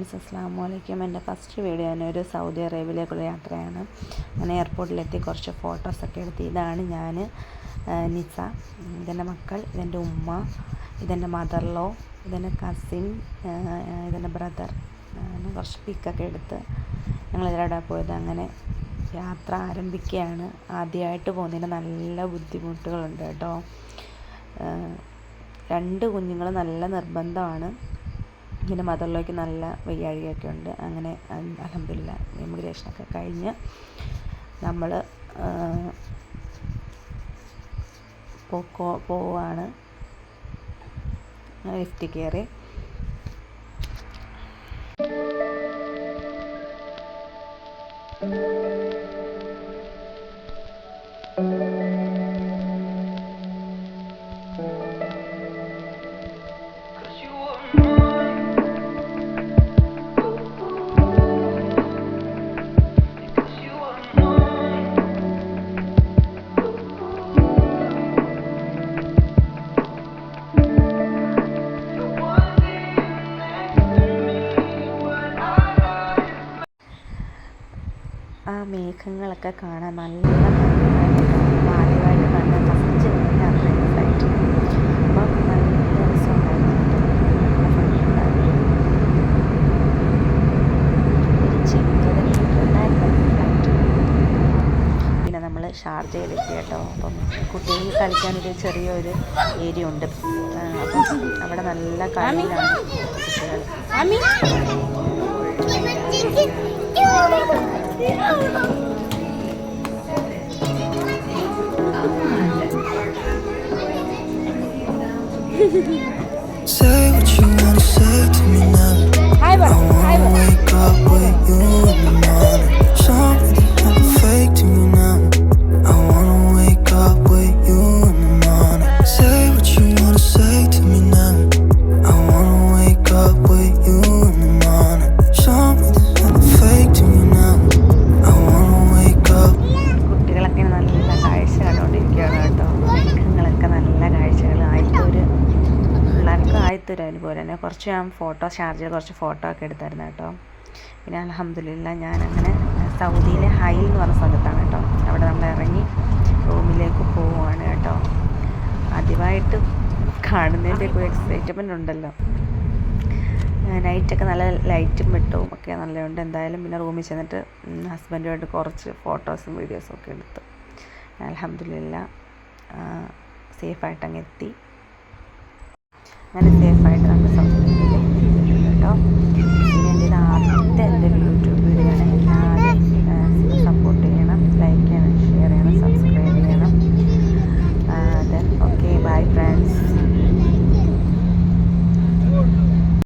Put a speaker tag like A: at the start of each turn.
A: Friends അസ്സാം വലൈക്കും എന്റെ ഫസ്റ്റ് വീഡിയോ ഒരു സൗദി അറേബ്യയിലേക്കുള്ള യാത്രയാണ്. ഞാൻ എയർപോർട്ടിലെത്തി കുറച്ച് ഫോട്ടോസൊക്കെ എടുത്ത് ഇതാണ് ഞാൻ നിസ ഇതെന്റെ മക്കൾ ഇതെന്റെ ഉമ്മ ഇതെന്റെ മദർലോ ഇതെന്റെ കസിൻ ഇതെന്റെ ബ്രദർ കുറച്ച് പിക്കൊക്കെ എടുത്ത് ഞങ്ങൾ ഇതിലൂടെ പോയത്. അങ്ങനെ യാത്ര ആരംഭിക്കുകയാണ്. ആദ്യമായിട്ട് പോകുന്നതിന് നല്ല ബുദ്ധിമുട്ടുകളുണ്ട് കേട്ടോ. രണ്ട് കുഞ്ഞുങ്ങൾ നല്ല നിർബന്ധമാണ്. പിന്നെ മദറിലേക്ക് നല്ല വയ്യാഴികയൊക്കെ ഉണ്ട്. അങ്ങനെ അലഹമില്ല ഇമിഗ്രേഷനൊക്കെ കഴിഞ്ഞ് നമ്മൾ പോക്കോ പോവാണ്. ലിഫ്റ്റ് കയറി. ആ മേഘങ്ങളൊക്കെ കാണാൻ നല്ല ആദ്യമായിട്ട് കണ്ട ഫസ്റ്റ് യാത്ര ചെയ്ത ഫ്ലൈറ്റ് അപ്പം നല്ല പിന്നെ നമ്മൾ ഷാർജയിലെത്തി കേട്ടോ. അപ്പം കുട്ടികൾ കളിക്കാനൊരു ചെറിയൊരു ഏരിയ ഉണ്ട്. അവിടെ നല്ല കളിയിലാണ് കുട്ടികൾ. 在。ഒരു അനുഭവം തന്നെ കുറച്ച് ഞാൻ ഫോട്ടോ ഷാർജയിൽ കുറച്ച് ഫോട്ടോ ഒക്കെ എടുത്തായിരുന്നു കേട്ടോ. പിന്നെ അലഹമ്മദില്ല അങ്ങനെ സൗദിയിലെ ഹൈൽ എന്ന് പറഞ്ഞ സ്ഥലത്താണ് കേട്ടോ. അവിടെ നമ്മൾ ഇറങ്ങി റൂമിലേക്ക് പോവുകയാണ് കേട്ടോ. ആദ്യമായിട്ട് കാണുന്നതിന്റെ ഒരു എക്സൈറ്റ്മെന്റ് ഉണ്ടല്ലോ. നൈറ്റൊക്കെ നല്ല ലൈറ്റും വെട്ടവും ഒക്കെ നല്ലതുണ്ട് എന്തായാലും പിന്നെ റൂമിൽ ചെന്നിട്ട് ഹസ്ബൻഡുമായിട്ട് കുറച്ച് ഫോട്ടോസും വീഡിയോസും ഒക്കെ എടുത്തു. അലഹമില്ല സേഫായിട്ട് അങ്ങ് എത്തി. അങ്ങനെ സേഫായിട്ട്